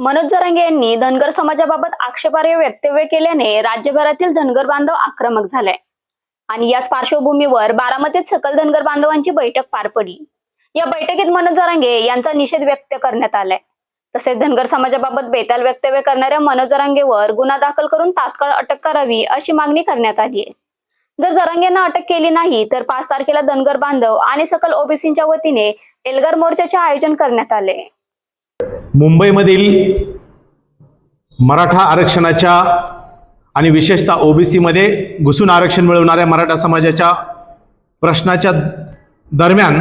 मनोज जरांगे यांनी धनगर समाजाबाबत आक्षेपार्ह वक्तव्य केल्याने राज्यभरातील धनगर बांधव आक्रमक झालाय आणि याच पार्श्वभूमीवर बारामतीत सकल धनगर बांधवांची बैठक पार पडली. या बैठकीत मनोज जरांगे यांचा निषेध व्यक्त करण्यात आलाय. तसेच धनगर समाजाबाबत बेताल वक्तव्य करणाऱ्या मनोज जरांगेवर गुन्हा दाखल करून तात्काळ अटक करावी अशी मागणी करण्यात आली आहे जर जरांगेंना अटक केली नाही तर पाच तारखेला धनगर बांधव आणि सकल ओबीसीच्या वतीने एल्गार मोर्चाचे आयोजन करण्यात आले. मुंबईमधील मराठा आरक्षणाच्या आणि विशेषतः ओबीसीमध्ये घुसून आरक्षण मिळवणाऱ्या मराठा समाजाच्या प्रश्नाच्या दरम्यान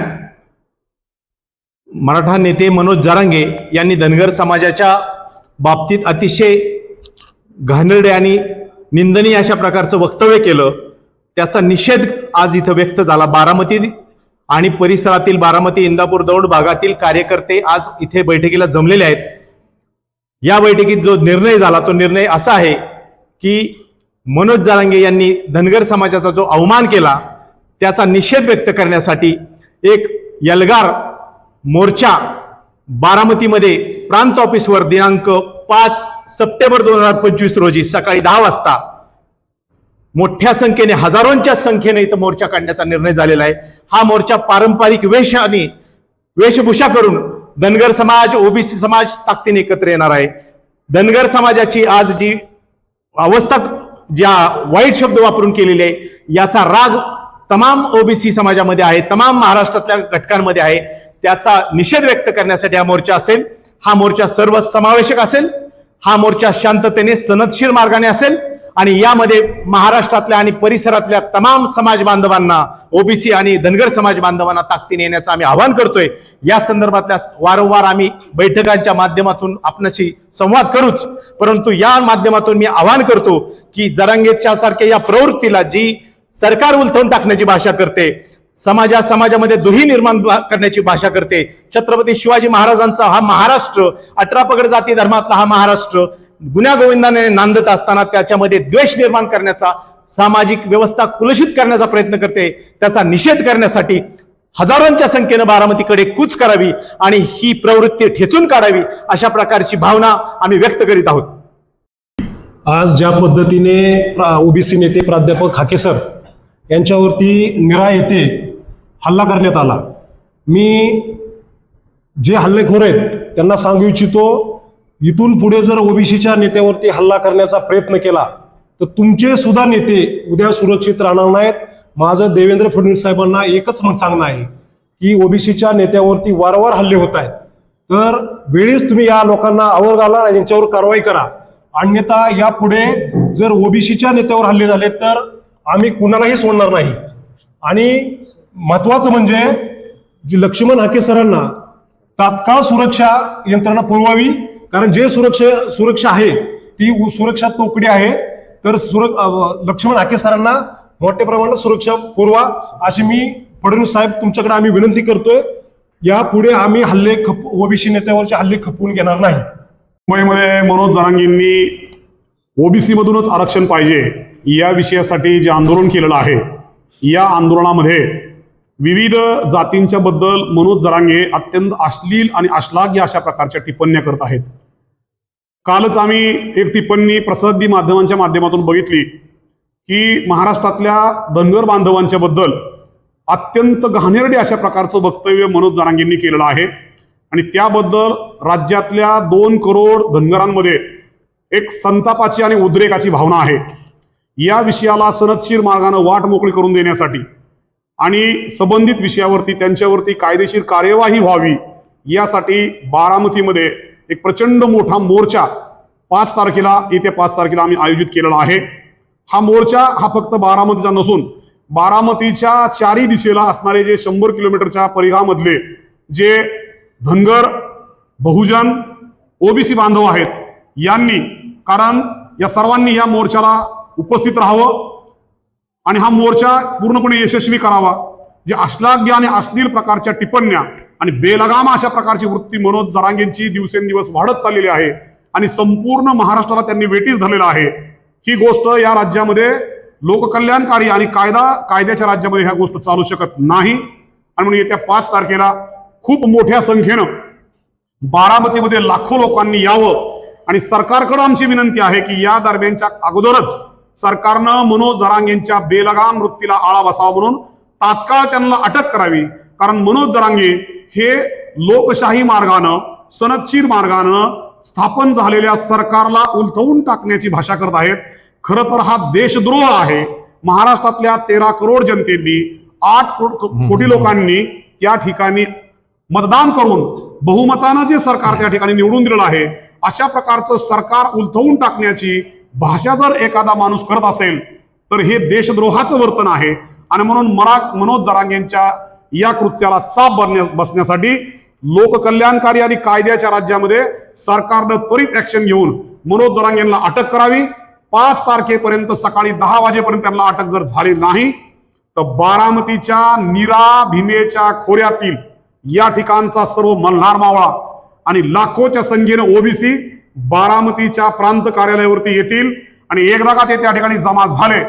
मराठा नेते मनोज जरांगे यांनी धनगर समाजाच्या बाबतीत अतिशय घाणेरडे आणि निंदनीय अशा प्रकारचं वक्तव्य केलं. त्याचा निषेध आज इथं व्यक्त झाला. बारामती आणि परिसरातील बारामती इंदापूर दौड भागातील कार्यकर्ते आज इथे बैठकीला जमलेले आहेत. या बैठकीत जो निर्णय झाला तो निर्णय असा आहे की मनोज जारांगे यांनी धनगर समाजाचा जो अवमान केला त्याचा निषेध व्यक्त करण्यासाठी एक यलगार मोर्चा बारामतीमध्ये प्रांत ऑफिसवर दिनांक पाच सप्टेंबर दोन हजार पंचवीस रोजी सकाळी दहा वाजता मोठ्या संख्येने हजारोंच्या संख्येने इथं मोर्चा काढण्याचा निर्णय झालेला आहे. हा मोर्चा पारंपरिक वेश आणि वेशभूषा करून धनगर समाज ओबीसी समाज ताकदीने एकत्र येणार आहे. धनगर समाजाची आज जी अवस्था ज्या वाईट शब्द वापरून केलेले आहे याचा राग तमाम ओबीसी समाजामध्ये आहे तमाम महाराष्ट्रातल्या घटकांमध्ये आहे. त्याचा निषेध व्यक्त करण्यासाठी हा मोर्चा असेल हा मोर्चा सर्व समावेशक असेल हा मोर्चा शांततेने सनदशीर मार्गाने असेल आणि यामध्ये महाराष्ट्रातल्या आणि परिसरातल्या तमाम समाज बांधवांना ओबीसी आणि धनगर समाज बांधवांना ताकदीने येण्याचं आम्ही आवाहन करतोय. या संदर्भातल्या वारंवार आम्ही बैठकांच्या माध्यमातून आपणाशी संवाद करूच. परंतु या माध्यमातून मी आवाहन करतो की जरांगेच्या सारख्या या प्रवृत्तीला जी सरकार उलथवून टाकण्याची भाषा करते समाजा समाजामध्ये दुही निर्माण करण्याची भाषा करते छत्रपती शिवाजी महाराजांचा हा महाराष्ट्र अठरा पगड जाती धर्मातला हा महाराष्ट्र गुन्ह्या गोविंदाने नांदत असताना त्याच्यामध्ये द्वेष निर्माण करण्याचा सामाजिक व्यवस्था कुलषित करण्याचा प्रयत्न करते. त्याचा निषेध करण्यासाठी हजारोंच्या संख्येनं बारामतीकडे कूच करावी आणि ही प्रवृत्ती ठेचून काढावी अशा प्रकारची भावना आम्ही व्यक्त करीत आहोत. आज ज्या पद्धतीने ओबीसी नेते प्राध्यापक हाकेसर यांच्यावरती निरा येथे हल्ला करण्यात आला मी जे हल्लेखोर आहेत त्यांना सांगू इच्छितो इथून पुढे जर ओबीसीच्या नेत्यावरती हल्ला करण्याचा प्रयत्न केला तर तुमचे सुद्धा नेते उद्या सुरक्षित राहणार नाहीत. माझं देवेंद्र फडणवीस साहेबांना एकच सांगणं आहे की ओबीसीच्या नेत्यावरती वारंवार हल्ले होत आहेत. तर वेळीच तुम्ही या लोकांना आवर घाला आणि यांच्यावर कारवाई करा. अन्यथा यापुढे जर ओबीसीच्या नेत्यावर हल्ले झाले तर आम्ही कुणालाही सोडणार नाही. आणि महत्वाचं म्हणजे जी लक्ष्मण हाके सरांना तात्काळ सुरक्षा यंत्रणा पुरवावी कारण जे सुरक्षा सुरक्षा आहे ती सुरक्षा तोकडी आहे. तर सुर लक्ष्मण हाके सरांना मोठ्या प्रमाणात सुरक्षा पुरवा अशी मी फडणवीस साहेब तुमच्याकडे आम्ही विनंती करतोय. यापुढे आम्ही हल्ले खप ओबीसी नेत्यावरचे हल्ले खपवून घेणार नाही. मुंबईमध्ये मनोज जरांगींनी ओबीसी मधूनच आरक्षण पाहिजे या विषयासाठी जे आंदोलन केलेलं आहे या आंदोलनामध्ये विविध जातींच्या बद्दल मनोज जरांगे अत्यंत अश्लील आणि अश्लाघ्य अशा प्रकारच्या टिप्पण्या करत आहेत. कालच आम्ही एक टिप्पणी प्रसिद्धी माध्यमांच्या माध्यमातून बघितली की महाराष्ट्रातल्या धनगर बांधवांच्या बद्दल अत्यंत घाणेरडे अशा प्रकारचं वक्तव्य मनोज जरांगेंनी केलेलं आहे. आणि त्याबद्दल राज्यातल्या दोन करोड धनगरांमध्ये एक संतापाची आणि उद्रेकाची भावना आहे. या विषयाला सनदशीर मार्गानं वाट मोकळी करून देण्यासाठी आणि संबंधित विषयावरती त्यांच्यावरती कायदेशीर कार्यवाही व्हावी यासाठी बारामतीमध्ये एक प्रचंड मोठा मोर्चा पाच तारखेला येत्या पाच तारखेला आम्ही आयोजित केलेला आहे. हा मोर्चा हा फक्त बारामतीचा नसून बारामतीच्या चारही दिशेला असणारे जे शंभर किलोमीटरच्या परिघामधले जे धनगर बहुजन ओबीसी बांधव आहेत यांनी कारण या सर्वांनी या मोर्चाला उपस्थित राहावं आणि हा मोर्चा पूर्णपणे यशस्वी करावा. जे अश्लाघ्य आणि अश्लील प्रकारच्या टिप्पण्या आणि बेलगाम अशा प्रकारची वृत्ती मनोज जरांगेंची दिवसेंदिवस वाढत चाललेली आहे आणि संपूर्ण महाराष्ट्राला त्यांनी वेटीस धरलेला आहे. ही गोष्ट या राज्यामध्ये लोककल्याणकारी आणि कायदा कायद्याच्या राज्यामध्ये ह्या गोष्ट चालू शकत नाही. आणि म्हणून येत्या पाच तारखेला खूप मोठ्या संख्येनं बारामतीमध्ये लाखो लोकांनी यावं. आणि सरकारकडं आमची विनंती आहे की या दरम्यानच्या अगोदरच सरकारनं मनोज जरांगेंच्या बेलगाम वृत्तीला आळा बसावा म्हणून तात्काळ त्यांना अटक करावी. कारण मनोज जरांगे हे लोकशाही मार्गानं सनदशीर मार्गानं स्थापन झालेल्या सरकारला उलथवून टाकण्याची भाषा करत आहेत. खरं तर हा देशद्रोह आहे. महाराष्ट्रातल्या तेरा करोड जनतेनी आठ कोटी लोकांनी त्या ठिकाणी मतदान करून बहुमतानं जे सरकार त्या ठिकाणी निवडून दिलेलं आहे अशा प्रकारचं सरकार उलथवून टाकण्याची भाषा जर एखादा माणूस करत असेल तर हे देशद्रोहाचं वर्तन आहे. आणि म्हणून मरा मनोज जरांगेंच्या या कृत्याला चाप बरण्या बसण्यासाठी लोककल्याणकारी आणि कायद्याच्या राज्यामध्ये सरकारनं त्वरित ऍक्शन घेऊन मनोज जरांगेंना अटक करावी. पाच तारखेपर्यंत सकाळी दहा वाजेपर्यंत त्यांना अटक जर झाली नाही तर बारामतीच्या निरा भीमेच्या खोऱ्यातील या ठिकाणचा सर्व मल्हार मावळा आणि लाखोच्या संख्येनं ओबीसी बारामतीच्या प्रांत कार्यालयावरती येतील आणि एकदा का ते त्या ठिकाणी जमा झाले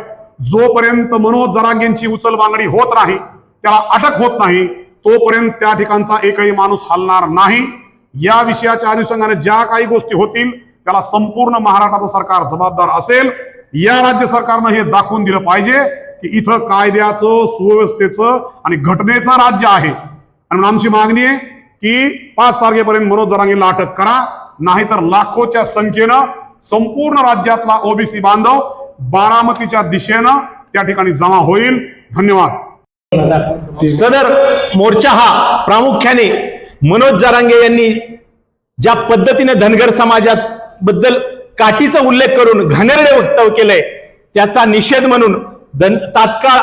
जोपर्यंत मनोज जरांगेंची उचल बांगडी होत नाही त्याला अटक होत नाही तोपर्यंत त्या ठिकाणचा एकही माणूस हलणार नाही. या विषयाच्या अनुषंगाने ज्या काही गोष्टी होतील त्याला संपूर्ण महाराष्ट्राचं सरकार जबाबदार असेल. या राज्य सरकारनं हे दाखवून दिलं पाहिजे की इथं कायद्याचं सुव्यवस्थेचं आणि घटनेचं राज्य आहे. आणि म्हणून आमची मागणी आहे की पाच तारखेपर्यंत मनोज जरांगेला अटक करा नाहीतर लाखोच्या संख्येनं संपूर्ण राज्यातला ओबीसी बांधव बारामतीच्या दिशेनं त्या ठिकाणी जमा होईल. धन्यवाद. सदर मोर्चा हा प्रामुख्याने मनोज जारांगे यांनी ज्या पद्धतीने धनगर समाजात बद्दल काठीचा उल्लेख करून घाणेरडे वक्तव्य केलंय त्याचा निषेध म्हणून तात्काळ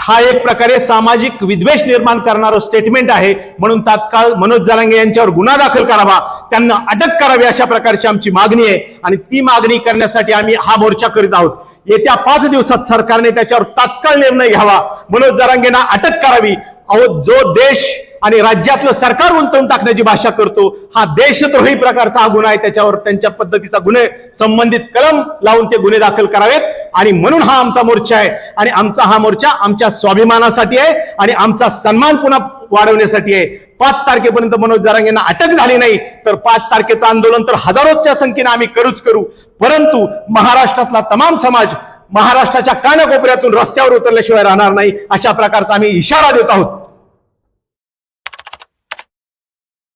हा एक प्रकारे सामाजिक विद्वेष निर्माण करणारं स्टेटमेंट आहे. म्हणून तात्काळ मनोज जारांगे यांच्यावर गुन्हा दाखल करावा त्यांना अटक करावी अशा प्रकारची आमची मागणी आहे. आणि ती मागणी करण्यासाठी आम्ही हा मोर्चा करीत आहोत. येत्या पाच दिवसात सरकारने त्याच्यावर तात्काळ निर्णय घ्यावा. मनोज जरांगेंना अटक करावी. अहो जो देश आणि राज्यातलं सरकार गुंतवून टाकण्याची भाषा करतो हा देशद्रोही प्रकारचा हा गुन्हा आहे. त्याच्यावर त्यांच्या पद्धतीचा गुन्हे संबंधित कलम लावून ते गुन्हे दाखल करावेत. आणि म्हणून हा आमचा मोर्चा आहे. आणि आमचा हा मोर्चा आमच्या स्वाभिमानासाठी आहे. आणि आमचा सन्मान पुन्हा वाढवण्यासाठी आहे. पाच तारखेपर्यंत मनोज जरांगेंना अटक झाली नाही तर पाच तारखेचं आंदोलन तर हजारोच्या संख्येने आम्ही करूच करू. परंतु महाराष्ट्रातला तमाम समाज महाराष्ट्राच्या कानाकोपऱ्यातून रस्त्यावर उतरल्याशिवाय राहणार नाही अशा प्रकारचा आम्ही इशारा देत आहोत.